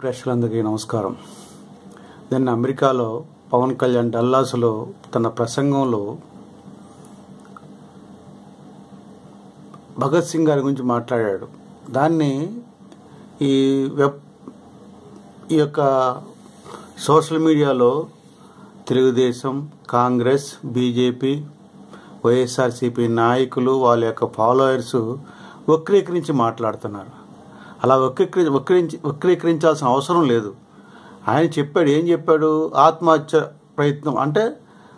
ప్రేక్షకులందరికీ నమస్కారం. నిన్న అమెరికాలో పవన్ కళ్యాణ్ డల్లాస్లో తన ప్రసంగంలో భగత్ సింగ్ గారి గురించి మాట్లాడాడు. దాన్ని ఈ వెబ్ ఈ యొక్క సోషల్ మీడియాలో తెలుగుదేశం కాంగ్రెస్ బీజేపీ వైఎస్ఆర్సీపీ నాయకులు వాళ్ళ యొక్క ఫాలోయర్స్ వక్రీకరించి మాట్లాడుతున్నారు. అలా వక్రీకరి వక్రించి వక్రీకరించాల్సిన అవసరం లేదు. ఆయన చెప్పాడు ఏం చెప్పాడు? ఆత్మహత్య ప్రయత్నం అంటే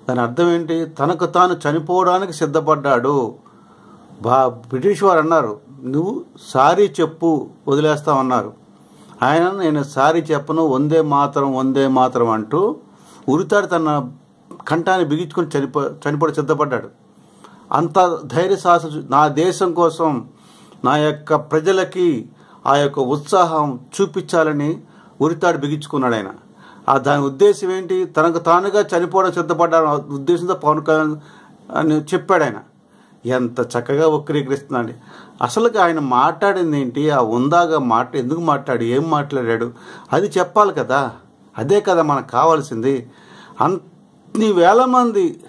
దాని అర్థం ఏంటి? తనకు తాను చనిపోవడానికి సిద్ధపడ్డాడు. బా బ్రిటిష్ వారు అన్నారు నువ్వు సారీ చెప్పు వదిలేస్తామన్నారు. ఆయన నేను సారీ చెప్పను వందే మాత్రం వందే మాత్రం అంటూ ఉరితాడు తన కంఠాన్ని బిగించుకొని చనిపో చనిపోవడం సిద్ధపడ్డాడు. అంత ధైర్య సాహస నా దేశం కోసం నా యొక్క ప్రజలకి ఆ యొక్క ఉత్సాహం చూపించాలని ఉరితాడు బిగించుకున్నాడు ఆయన. ఆ దాని ఉద్దేశం ఏంటి? తనకు తానుగా చనిపోవడం సిద్ధపడ్డాను. ఉద్దేశంతో పవన్ కళ్యాణ్ అని చెప్పాడు ఆయన. ఎంత చక్కగా వక్రీకరిస్తున్నాడు. అసలుగా ఆయన మాట్లాడింది ఏంటి? ఆ ఉందాగా మాట ఎందుకు మాట్లాడు? ఏం మాట్లాడాడు? అది చెప్పాలి కదా. అదే కదా మనకు కావాల్సింది. అన్ని వేల మంది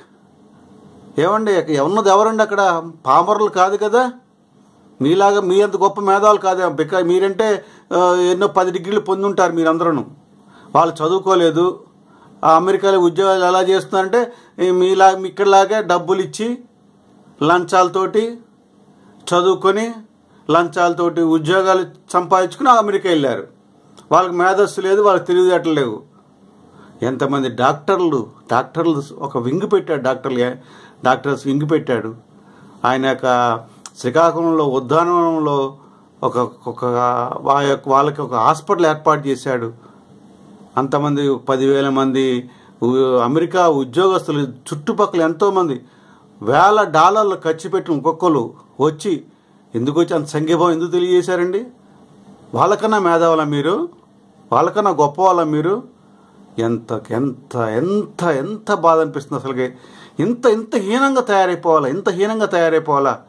ఏమండి ఉన్నది ఎవరండి అక్కడ? పామరులు కాదు కదా? మీలాగా మీ అంత గొప్ప మేధావులు కాదే. బికా మీరంటే ఎన్నో పది డిగ్రీలు పొంది ఉంటారు మీరందరూ వాళ్ళు చదువుకోలేదు. ఆ అమెరికాలో ఉద్యోగాలు ఎలా చేస్తున్నారంటే మీలా ఇక్కడలాగే డబ్బులు ఇచ్చి లంచాలతోటి చదువుకొని లంచాలతోటి ఉద్యోగాలు సంపాదించుకుని అమెరికా వెళ్ళారు. వాళ్ళకి మేధస్సు లేదు వాళ్ళకి తెలివితేటలు లేవు. ఎంతమంది డాక్టర్లు డాక్టర్లు ఒక వింగ్ పెట్టాడు డాక్టర్లు డాక్టర్స్ వింగ్ పెట్టాడు. ఆయన యొక్క శ్రీకాకుళంలో ఉద్యానవనంలో ఒక ఒక వా- యొక్క- వాళ్ళకి ఒక హాస్పిటల్ ఏర్పాటు చేశాడు. అంతమంది పదివేల మంది అమెరికా ఉద్యోగస్తులు చుట్టుపక్కల ఎంతోమంది వేల డాలర్లు ఖర్చు పెట్టిన ఒక్కొక్కరు వచ్చి ఎందుకు వచ్చి అంత సంఘీభావం ఎందుకు తెలియజేశారండి? వాళ్ళకన్నా మేధావులా మీరు? వాళ్ళకన్నా గొప్ప వాళ్ళ మీరు? ఎంత ఎంత ఎంత ఎంత బాధ అనిపిస్తుంది అసలుకి. ఇంత ఇంత హీనంగా తయారైపోవాలా? ఇంత హీనంగా తయారైపోవాలా?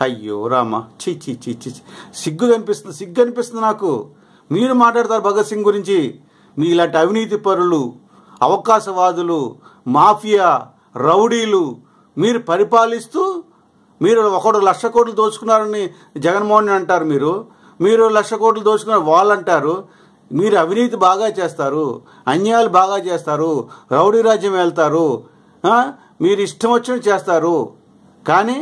అయ్యో రామ. చీ చీ చీ చీ సిగ్గు అనిపిస్తుంది సిగ్గు అనిపిస్తుంది నాకు. మీరు మాట్లాడతారు భగత్ సింగ్ గురించి. మీ ఇలాంటి అవినీతి పరులు అవకాశవాదులు మాఫియా రౌడీలు మీరు పరిపాలిస్తూ మీరు ఒకడు లక్ష కోట్లు దోచుకున్నారని జగన్మోహన్ అంటారు మీరు. మీరు లక్ష కోట్లు దోచుకున్న వాళ్ళు అంటారు మీరు అవినీతి బాగా చేస్తారు అన్యాయాలు బాగా చేస్తారు రౌడీ రాజ్యం వెళ్తారు మీరు ఇష్టం వచ్చినట్టు చేస్తారు. కానీ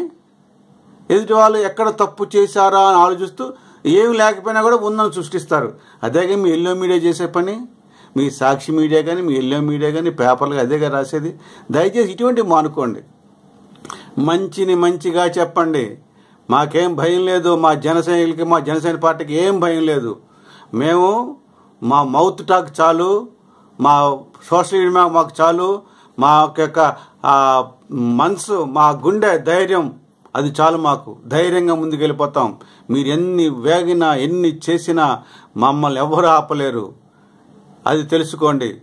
ఎదుటి వాళ్ళు ఎక్కడ తప్పు చేశారా అని ఆలోచిస్తూ ఏమి లేకపోయినా కూడా ఉందని సృష్టిస్తారు. అదేగా మీ ఎల్లో మీడియా చేసే పని మీ సాక్షి మీడియా కానీ మీ ఎల్లో మీడియా కానీ పేపర్లు అదేగా రాసేది. దయచేసి ఇటువంటివి మానుకోండి. మంచిని మంచిగా చెప్పండి. మాకేం భయం లేదు మా జనసైనికులకి మా జనసేన పార్టీకి ఏం భయం లేదు. మేము మా మౌత్ టాక్ చాలు మా సోషల్ మీడియా మాకు చాలు మా యొక్క మనసు మా గుండె ధైర్యం అది చాలు మాకు. ధైర్యంగా ముందుకెళ్ళిపోతాం. మీరు ఎన్ని వేగినా ఎన్ని చేసినా మమ్మల్ని ఎవరు ఆపలేరు. అది తెలుసుకోండి.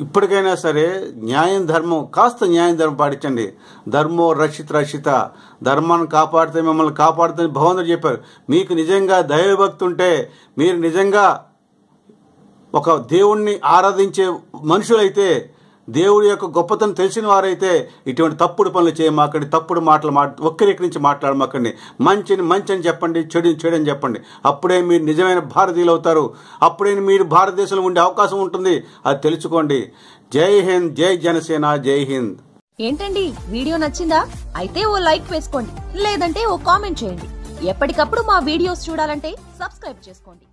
ఇప్పటికైనా సరే న్యాయం ధర్మం కాస్త న్యాయం ధర్మం పాటించండి. ధర్మో రక్షిత రక్షిత. ధర్మాన్ని కాపాడితే మిమ్మల్ని కాపాడుతుంది భగవంతుడు చెప్పారు. మీకు నిజంగా దైవభక్తి ఉంటే మీరు నిజంగా ఒక దేవుణ్ణి ఆరాధించే మనుషులైతే దేవుడి యొక్క గొప్పతనం తెలిసిన వారైతే ఇటువంటి తప్పుడు పనులు చేయమాకండి తప్పుడు మాటలు మాట వక్రీకరించి మాట్లాడమాకండి. మంచిని మంచి అని చెప్పండి చెడుని చెడు అని చెప్పండి. అప్పుడే మీరు నిజమైన భారతీయులు అవుతారు అప్పుడే మీరు భారతదేశంలో ఉండే అవకాశం ఉంటుంది. అది తెలుసుకోండి. జై హింద్ జై జనసేన జై హింద్. ఏంటండి? వీడియో నచ్చిందా? అయితే ఓ లైక్ వేసుకోండి. లేదంటే ఓ కామెంట్ చేయండి. ఎప్పటికప్పుడు మా వీడియోస్ చూడాలంటే సబ్స్క్రైబ్ చేసుకోండి.